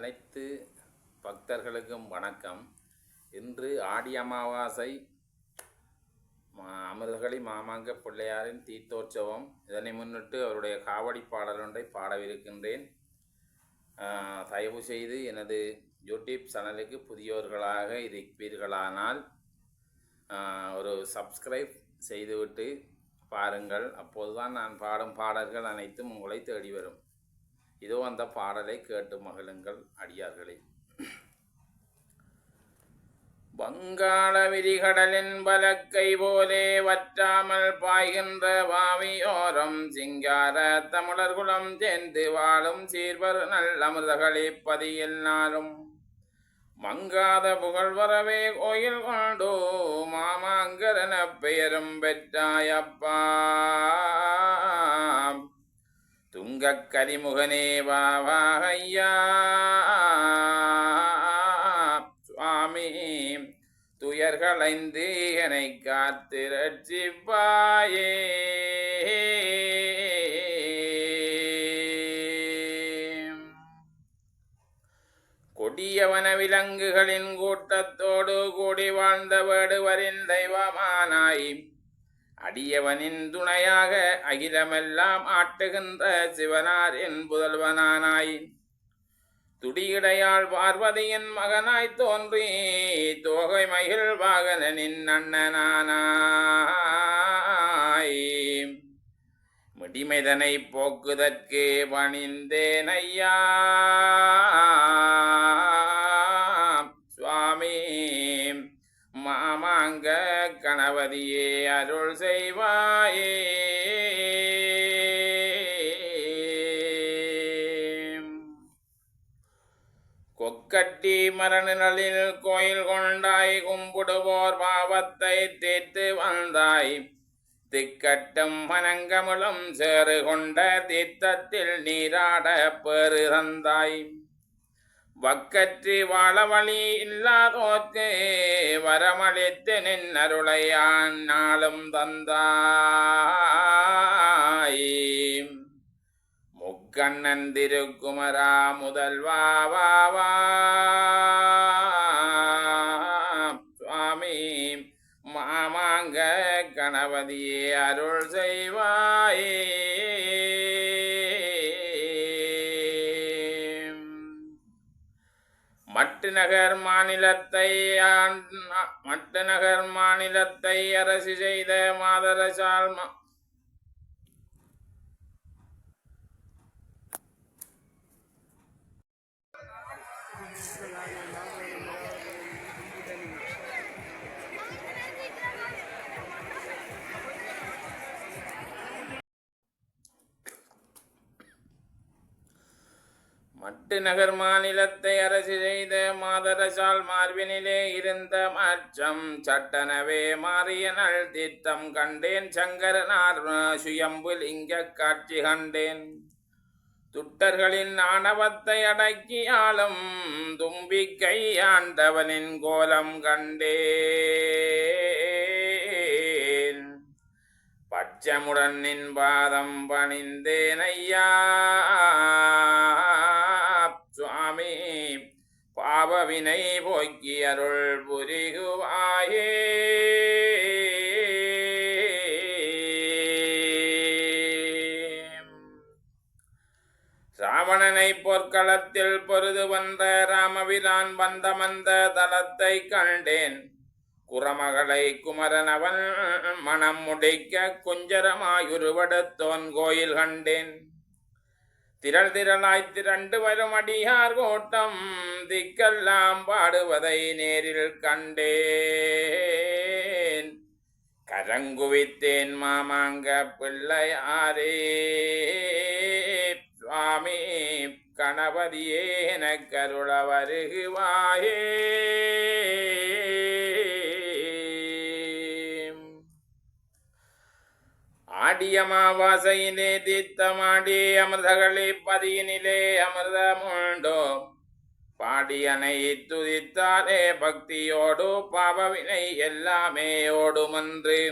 அனைத்து பக்தர்களுக்கும் வணக்கம். இன்று ஆடி அமாவாசை மா- அமிர்தகளி மாமாங்க பிள்ளையாரின் தீர்த்தோற்சவம். இதனை முன்னிட்டு அவருடைய காவடி பாடல் ஒன்றை பாடவிருக்கின்றேன். தயவு செய்து எனது யூடியூப் சேனலுக்கு புதியவர்களாக இருப்பீர்களானால் ஒரு சப்ஸ்கிரைப் செய்துவிட்டு பாருங்கள். அப்போதுதான் நான் பாடும் பாடல்கள் அனைத்தும் உங்களை தேடி வரும் இதோ அந்த பாடலை கேட்டு மகிழுங்கள் அடியார்களே. வங்காள விரிகடலின் வலக்கை போலே வற்றாமல் பாய்கின்ற வாவியோரம் சிங்கார தமிழர் குலம் சேர்ந்து வாழும் சீர்வர் நல்லமிர்தகளே பதியில் நாளும். மங்காத புகழ் வரவே கோயில் கொண்டோ மாமாங்கரன பெயரும் பெற்றாயப்பா துங்கக் கரிமுகனே வாவாகையா சுவாமி துயர்களைந்து என்னை காத்திரட்சிப்பாயே. கொடியவன விலங்குகளின் கூட்டத்தோடு கூடி வாழ்ந்த வேடுவரின் தெய்வமானாய். அடியவனின் துணையாக அகிலமெல்லாம் ஆட்டுகின்ற சிவனார் என் புதல்வனானாய். துடியிடையாள் பார்வதியின் மகனாய் தோன்றி தோகை மகிழ் வாகனனின் அண்ணனானாய். முடிமைதனை போக்குதற்கு பணிந்தேன் ஐயா பகவதியே அருள் செய்வாயே. கொக்கட்டி மரணிலில் கோயில் கொண்டாய் கும்பிடுவோர் பாவத்தை தேத்து வந்தாய் திக்கட்டும் மனங்கமுளும் சேறு கொண்ட தீர்த்தத்தில் நீராட பெரு தந்தாய். வக்கற்றி வாழ வழி இல்லாதோர்க்கு வரமளித்து நின் அருளையான் நாளும் தந்தாய். முக்கண்ணன் திருக்குமரா முதல்வா வா. சுவாமி மாமாங்க கணபதியே அருள் செய்வா. மட்டு நகர் மாநிலத்தை ஆண்- மட்டு நகர் மாநிலத்தை அரசு செய்த மாதரசால் மட்டு நகர் மாநிலத்தை அரசு செய்த மாதரசால் மார்பினிலே இருந்த மாற்றம் சட்டனவே மாறிய நல் திட்டம் கண்டேன் சங்கரனார் சுயம்பு லிங்க காட்சி கண்டேன். துட்டர்களின் ஆணவத்தை அடக்கி ஆளும் தும்பிக்கை ஆண்டவனின் கோலம் கண்டேன். பச்சமுடன் நின் பாதம் பணிந்தேன் ஐயா. பாவவினை போக்கி அருள் புரிகுவாயே. ராவணனை பொற்களத்தில் பொருது வந்த ராமபிரான் வந்தமந்த தலத்தை கண்டேன். குறமகளை குமரனவன் மனம் முடிக்க குஞ்சரமாயுருவடத்தோன் கோயில் கண்டேன். திரள் திரளாய் திரண்டு வரும் அடியார் கோட்டம் திக்கெல்லாம் பாடுவதை நேரில் கண்டேன். கரங்குவித்தேன் மாமாங்க பிள்ளை ஆரே சுவாமி கணபதியே எனக்கருள வருகுவாயே. ஆடியமாவாசையிலே தீர்த்தமாடி அமிர்தகளே பதியினிலே அமிர்தமுண்டோ. பாடியனை துதித்தாலே பக்தியோடு பாபவினை எல்லாமே ஓடுமன்று.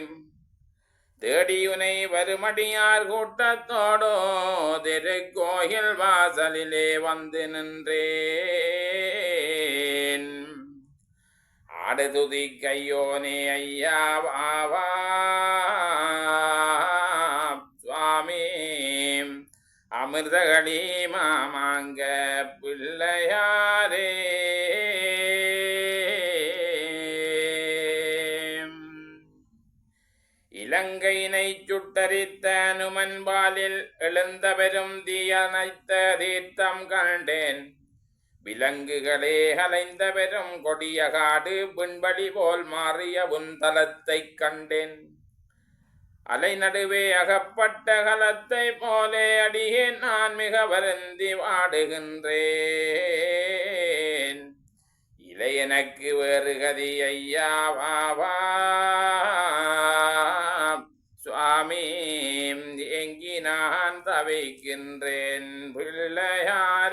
தேடியுனை வருமடியார் கூட்டத்தோடோ திருக்கோயில் வாசலிலே வந்து நின்றேன். ஆடுதுதி கையோனே ஐயா வாவா அமிர்தகளி மாமாங்க பிள்ளையாரே. இலங்கையினை சுட்டரித்த அனுமன்பாலில் எழுந்த பெரும் தீயணைத்த தீர்த்தம் கண்டேன். விலங்குகளே அலைந்த பெரும் கொடிய காடு விண்வழி போல் மாறிய உன் தலத்தைக் கண்டேன். அலை நடுவே அகப்பட்ட கலத்தை போலே அடியேன் நான் மிக வருந்தி வாடுகின்றேன். இலை எனக்கு வேறு கதி ஐயா வாவா சுவாமி எங்கி நான் தவிக்கின்றேன். பிள்ளையார்